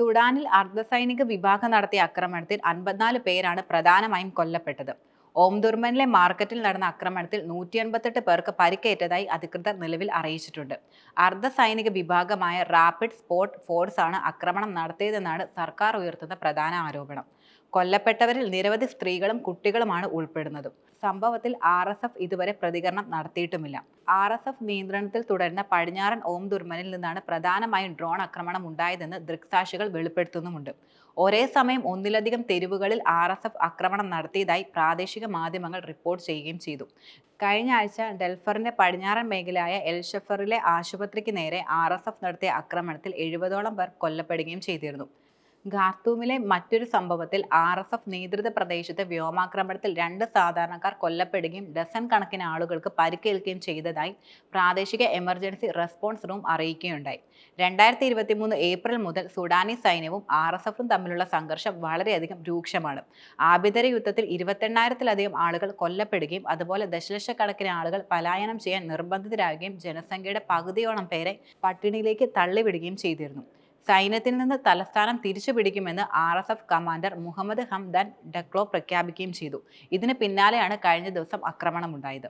സുഡാനിൽ അർദ്ധസൈനിക വിഭാഗം നടത്തിയ ആക്രമണത്തിൽ അൻപത്തിനാല് പേരാണ് പ്രധാനമായും കൊല്ലപ്പെട്ടത്. ഓംദുർമനിലെ മാർക്കറ്റിൽ നടന്ന ആക്രമണത്തിൽ നൂറ്റി അൻപത്തെട്ട് പേർക്ക് പരിക്കേറ്റതായി അധികൃതർ നിലവിൽ അറിയിച്ചിട്ടുണ്ട്. അർദ്ധസൈനിക വിഭാഗമായ റാപ്പിഡ് സ്പോട്ട് ഫോഴ്സ് ആണ് ആക്രമണം നടത്തിയതെന്നാണ് സർക്കാർ ഉയർത്തുന്ന പ്രധാന ആരോപണം. കൊല്ലപ്പെട്ടവരിൽ നിരവധി സ്ത്രീകളും കുട്ടികളുമാണ് ഉൾപ്പെടുന്നത്. സംഭവത്തിൽ ആർ എസ് എഫ് ഇതുവരെ പ്രതികരണം നടത്തിയിട്ടുമില്ല. ആർ എസ് എഫ് നിയന്ത്രണത്തിൽ തുടരുന്ന പടിഞ്ഞാറൻ ഓം ദുർമനിൽ നിന്നാണ് പ്രധാനമായും ഡ്രോൺ ആക്രമണം ഉണ്ടായതെന്ന് ദൃക്സാക്ഷികൾ വെളിപ്പെടുത്തുന്നുമുണ്ട്. ഒരേ സമയം ഒന്നിലധികം തെരുവുകളിൽ ആർ എസ് എഫ് ആക്രമണം നടത്തിയതായി പ്രാദേശിക മാധ്യമങ്ങൾ റിപ്പോർട്ട് ചെയ്യുകയും ചെയ്തു. കഴിഞ്ഞ ആഴ്ച ഡെൽഫറിന്റെ പടിഞ്ഞാറൻ മേഖലയായ എൽഷഫറിലെ ആശുപത്രിക്ക് നേരെ ആർ എസ് എഫ് നടത്തിയ ആക്രമണത്തിൽ എഴുപതോളം പേർ കൊല്ലപ്പെടുകയും ചെയ്തിരുന്നു. ഖാർത്തൂമിലെ മറ്റൊരു സംഭവത്തിൽ ആർ എസ് എഫ് നേതൃത്വ പ്രദേശത്തെ വ്യോമാക്രമണത്തിൽ രണ്ട് സാധാരണക്കാർ കൊല്ലപ്പെടുകയും ഡസൻ കണക്കിന് ആളുകൾക്ക് പരിക്കേൽക്കുകയും ചെയ്തതായി പ്രാദേശിക എമർജൻസി റെസ്പോൺസ് റൂം അറിയിക്കുകയുണ്ടായി. രണ്ടായിരത്തി ഇരുപത്തി മൂന്ന് ഏപ്രിൽ മുതൽ സുഡാനി സൈന്യവും ആർ എസ് എഫും തമ്മിലുള്ള സംഘർഷം വളരെയധികം രൂക്ഷമാണ്. ആഭ്യന്തര യുദ്ധത്തിൽ ഇരുപത്തെണ്ണായിരത്തിലധികം ആളുകൾ കൊല്ലപ്പെടുകയും അതുപോലെ ദശലക്ഷക്കണക്കിന് ആളുകൾ പലായനം ചെയ്യാൻ നിർബന്ധിതരാകുകയും ജനസംഖ്യയുടെ പകുതിയോളം പേരെ പട്ടിണിയിലേക്ക് തള്ളിവിടുകയും ചെയ്തിരുന്നു. സൈന്യത്തിൽ നിന്ന് തലസ്ഥാനം തിരിച്ചു പിടിക്കുമെന്ന് R S F commander Mohamed Hamdan Dagalo പ്രഖ്യാപിക്കുകയും ചെയ്തു. ഇതിന് പിന്നാലെയാണ് കഴിഞ്ഞ ദിവസം ആക്രമണമുണ്ടായത്.